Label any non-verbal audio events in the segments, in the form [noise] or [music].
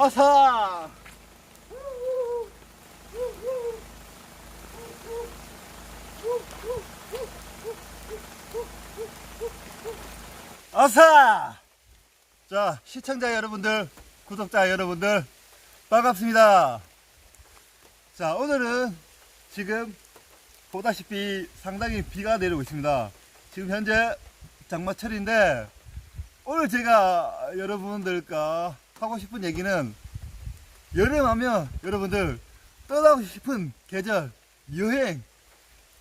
어서! 어서! 자, 시청자 여러분들, 구독자 여러분들, 반갑습니다. 자, 오늘은 지금 보다시피 상당히 비가 내리고 있습니다. 지금 현재 장마철인데, 오늘 제가 여러분들과 하고 싶은 얘기는 여름 하면 여러분들 떠나고 싶은 계절, 여행,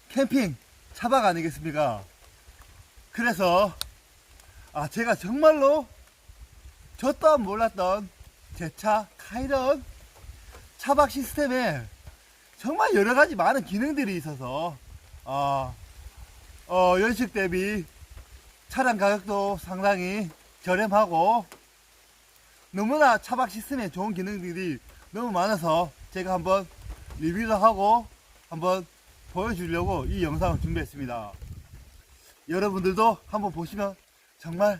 캠핑, 차박 아니겠습니까? 그래서 아 제가 정말로 저 또한 몰랐던 제 차 카이런 차박 시스템에 정말 여러 가지 많은 기능들이 있어서 어, 어, 연식 대비 차량 가격도 상당히 저렴하고 너무나 차박 시스템에 좋은 기능들이 너무 많아서 제가 한번 리뷰도 하고 한번 보여주려고 이 영상을 준비했습니다. 여러분들도 한번 보시면 정말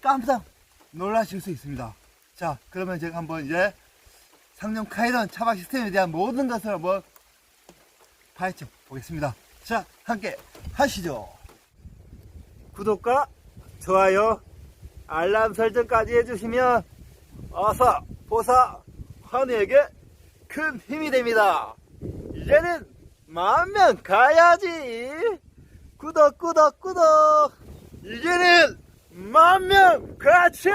깜짝 놀라실 수 있습니다. 자, 그러면 제가 한번 이제 상용 카이런 차박 시스템에 대한 모든 것을 한번 파헤쳐 보겠습니다. 자, 함께 하시죠. 구독과 좋아요, 알람 설정까지 해주시면 어서 보사 환우에게 큰 힘이 됩니다. 이제는 만명 가야지. 구독 구독 구독. 이제는 만명 가자.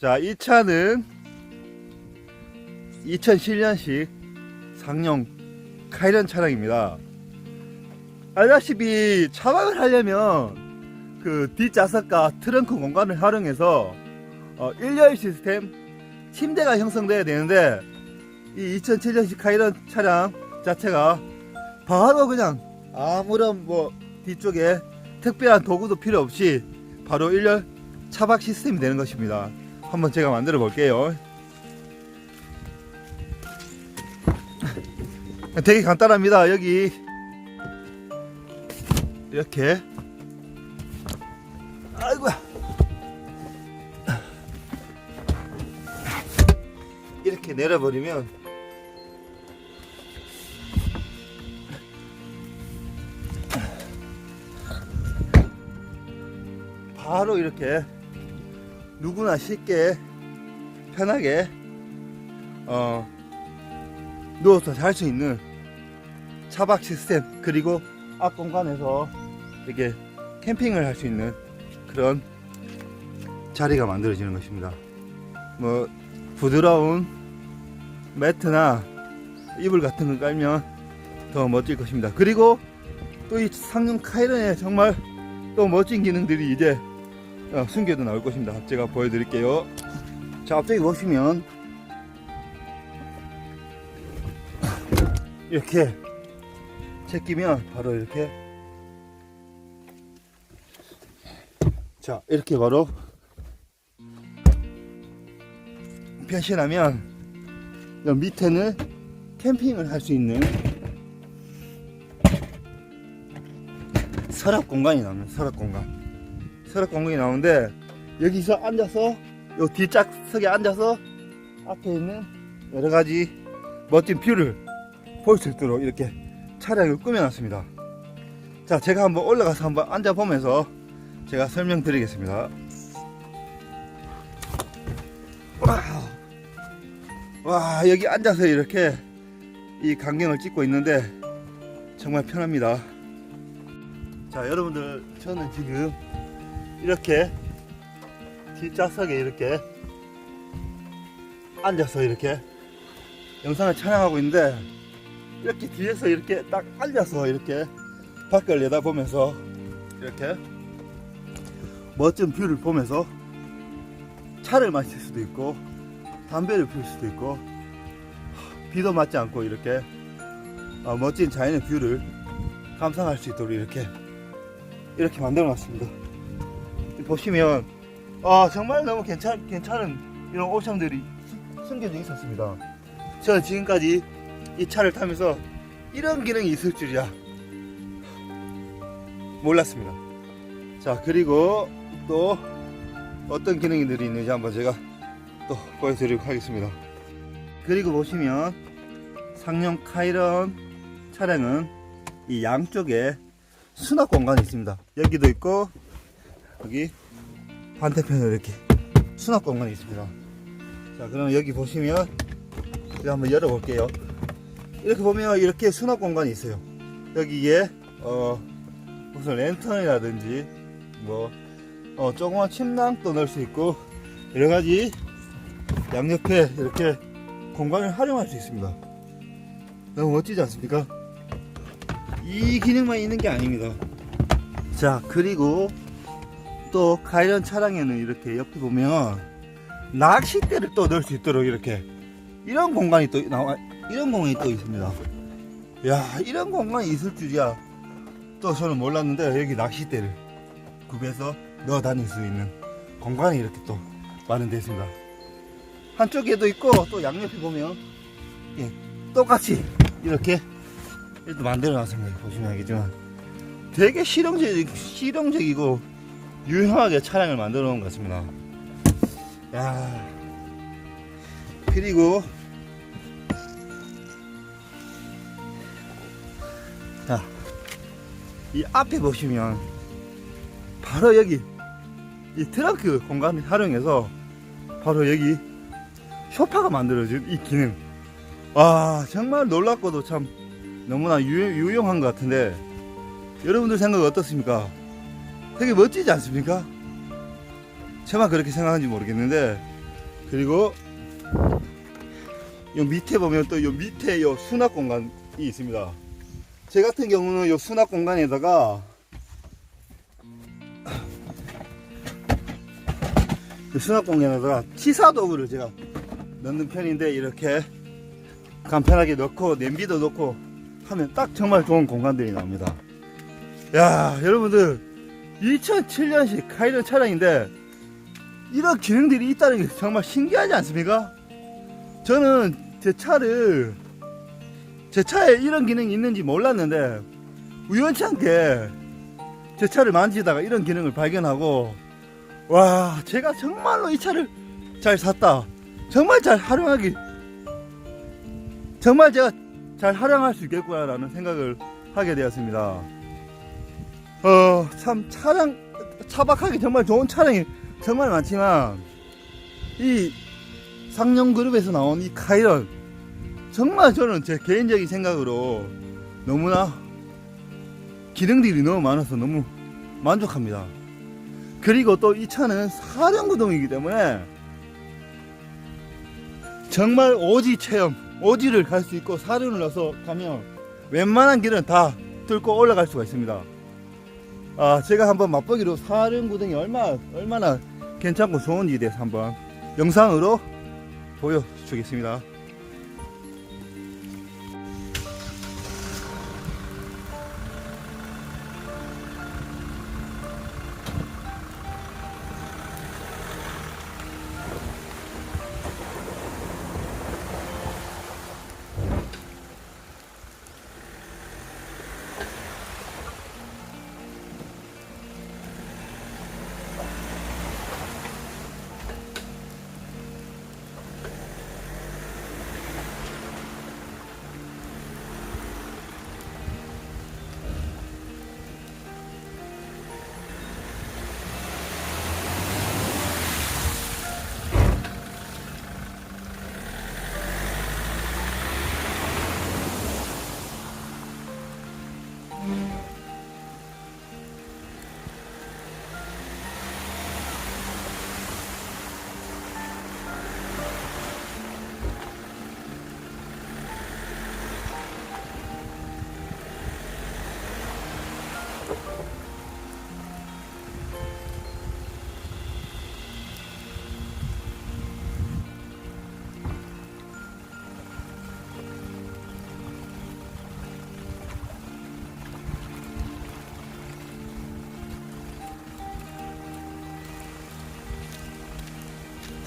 자, 이 차는 2007년식 상용 카이런 차량입니다. 알다시피 차박을 하려면 그 뒷좌석과 트렁크 공간을 활용해서 어, 일렬 시스템 침대가 형성돼야 되는데 이 2007년식 카이런 차량 자체가 바로 그냥 아무런 뭐 뒤쪽에 특별한 도구도 필요 없이 바로 일렬 차박 시스템이 되는 것입니다. 한번 제가 만들어 볼게요. 되게 간단합니다. 여기 이렇게 내려버리면 바로 이렇게 누구나 쉽게 편하게 어, 누워서 잘 수 있는 차박 시스템 그리고 앞 공간에서 이렇게 캠핑을 할 수 있는 그런 자리가 만들어지는 것입니다. 뭐 부드러운 매트나 이불 같은 걸 깔면 더 멋질 것입니다. 그리고 또 이 상용 카이런에 정말 또 멋진 기능들이 이제 어, 숨겨져 나올 것입니다. 제가 보여드릴게요. 자, 앞쪽에 보시면 이렇게 제끼면 바로 이렇게 자 이렇게 바로 변신하면 여 밑에는 캠핑을 할 수 있는 서랍 공간이 나옵니다 서랍 공간 서랍 공간이 나오는데 여기서 앉아서 요 뒷좌석에 앉아서 앞에 있는 여러 가지 멋진 뷰를 볼 수 있도록 이렇게 차량을 꾸며놨습니다. 자, 제가 한번 올라가서 한번 앉아보면서 제가 설명드리겠습니다. 와, 와, 여기 앉아서 이렇게 이 광경을 찍고 있는데 정말 편합니다. 자, 여러분들, 저는 지금 이렇게 뒷좌석에 이렇게 앉아서 이렇게 영상을 촬영하고 있는데 이렇게 뒤에서 이렇게 딱 앉아서 이렇게 밖을 내다보면서 이렇게 멋진 뷰를 보면서 차를 마실 수도 있고 담배를 피울 수도 있고 비도 맞지 않고 이렇게 어, 멋진 자연의 뷰를 감상할 수 있도록 이렇게 이렇게 만들어 놨습니다. 보시면 아 정말 너무 괜찮 괜찮은 이런 숨- 숨겨져 있었습니다. 저는 지금까지 이 차를 타면서 이런 기능이 있을 줄이야 몰랐습니다. 자 그리고 또 어떤 기능들이 있는지 한번 제가 또 보여드리도록 하겠습니다. 그리고 보시면 상용 카이런 차량은 이 양쪽에 수납 공간이 있습니다. 여기도 있고 여기 반대편에 이렇게 수납 공간이 있습니다. 자, 그럼 여기 보시면 제가 한번 열어 볼게요. 이렇게 보면 이렇게 수납 공간이 있어요. 여기에 어 무슨 랜턴이라든지 뭐 어, 조그만 침낭도 넣을 수 있고 여러 가지 양옆에 이렇게 공간을 활용할 수 있습니다. 너무 멋지지 않습니까? 이 기능만 있는 게 아닙니다. 자, 그리고 또 가이런 차량에는 이렇게 옆에 보면 낚싯대를 또 넣을 수 있도록 이렇게 이런 공간이 또 나와 이런 공간이 또 있습니다. 야, 이런 공간이 있을 줄이야. 또 저는 몰랐는데 여기 낚싯대를 구비해서 넣어 다닐 수 있는 공간이 이렇게 또 마련되어 있습니다. 한쪽에도 있고 또 양옆에 보면 예, 똑같이 이렇게 이렇게 만들어 놨습니다. 보시면 알겠지만 되게 실용적, 실용적이고 유용하게 차량을 만들어 놓은 것 같습니다. 야 그리고 자, 이 앞에 보시면 바로 여기 이 트렁크 공간을 활용해서 바로 여기 쇼파가 만들어진 이 기능. 와, 정말 놀랍고도 참 너무나 유, 용한것 같은데 여러분들 생각 어떻습니까? 되게 멋지지 않습니까? 저만 그렇게 생각하는지 모르겠는데 그리고 요 밑에 보면 또 요 밑에 요 수납 공간이 있습니다. 제 같은 경우는 요 수납 공간에다가 이 수납 공간에다가 치사 도구를 제가 넣는 편인데 이렇게 간편하게 넣고 냄비도 넣고 하면 딱 정말 좋은 공간들이 나옵니다. 야 여러분들 2007년식 카이런 차량인데 이런 기능들이 있다는 게 정말 신기하지 않습니까? 저는 제 차를 제 차에 이런 기능이 있는지 몰랐는데 우연치 않게 제 차를 만지다가 이런 기능을 발견하고 와 제가 정말로 이 차를 잘 샀다 정말 잘 활용하기 정말 제가 잘 활용할 수 있겠구나라는 생각을 하게 되었습니다 어 참 차량 차박하기 정말 좋은 차량이 정말 많지만 이 상용 그룹에서 나온 이 카이런 정말 저는 제 개인적인 생각으로 너무나 기능들이 너무 많아서 너무 만족합니다. 그리고 또 이 차는 사륜구동이기 때문에 정말 오지 체험, 오지를 갈 수 있고 사륜을 넣어서 가면 웬만한 길은 다 뚫고 올라갈 수가 있습니다. 아, 제가 한번 맛보기로 사륜구동이 얼마, 얼마나 괜찮고 좋은지에 대해서 한번 영상으로 보여주겠습니다.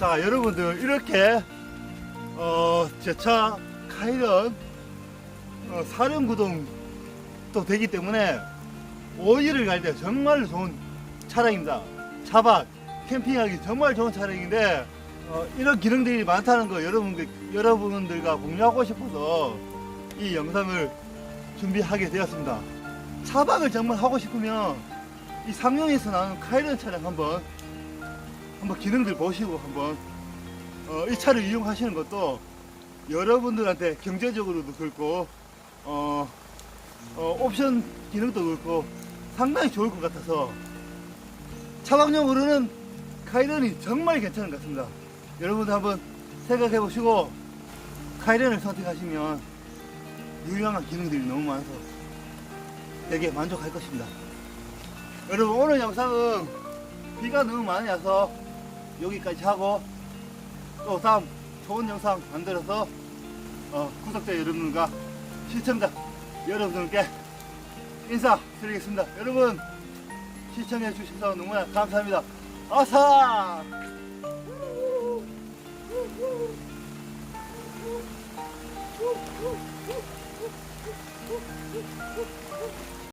자 여러분들 이렇게 어, 제차 카이런 어, 사륜구동 또 되기 때문에 어디를 갈 때 정말 좋은 차량입니다 차박 캠핑하기 정말 좋은 차량인데 어, 이런 기능들이 많다는 거 여러분, 여러분들과 공유하고 싶어서 이 영상을 준비하게 되었습니다. 차박을 정말 하고 싶으면 이 상용에서 나오는 카이런 차량 한번 한번 기능들 보시고 한번 어, 이 차를 이용하시는 것도 여러분들한테 경제적으로도 그렇고 어, 어, 옵션 기능도 그렇고 상당히 좋을 것 같아서 차박용으로는 카이런이 정말 괜찮은 것 같습니다. 여러분들 한번 생각해 보시고 카이런을 선택하시면 유용한 기능들이 너무 많아서 되게 만족할 것입니다. 여러분 오늘 영상은 비가 너무 많이 와서 여기까지 하고 또 다음 좋은 영상 만들어서 어, 구독자 여러분과 시청자 여러분들께 인사드리겠습니다. 여러분 시청해 주셔서 너무나 감사합니다. 아사! [laughs]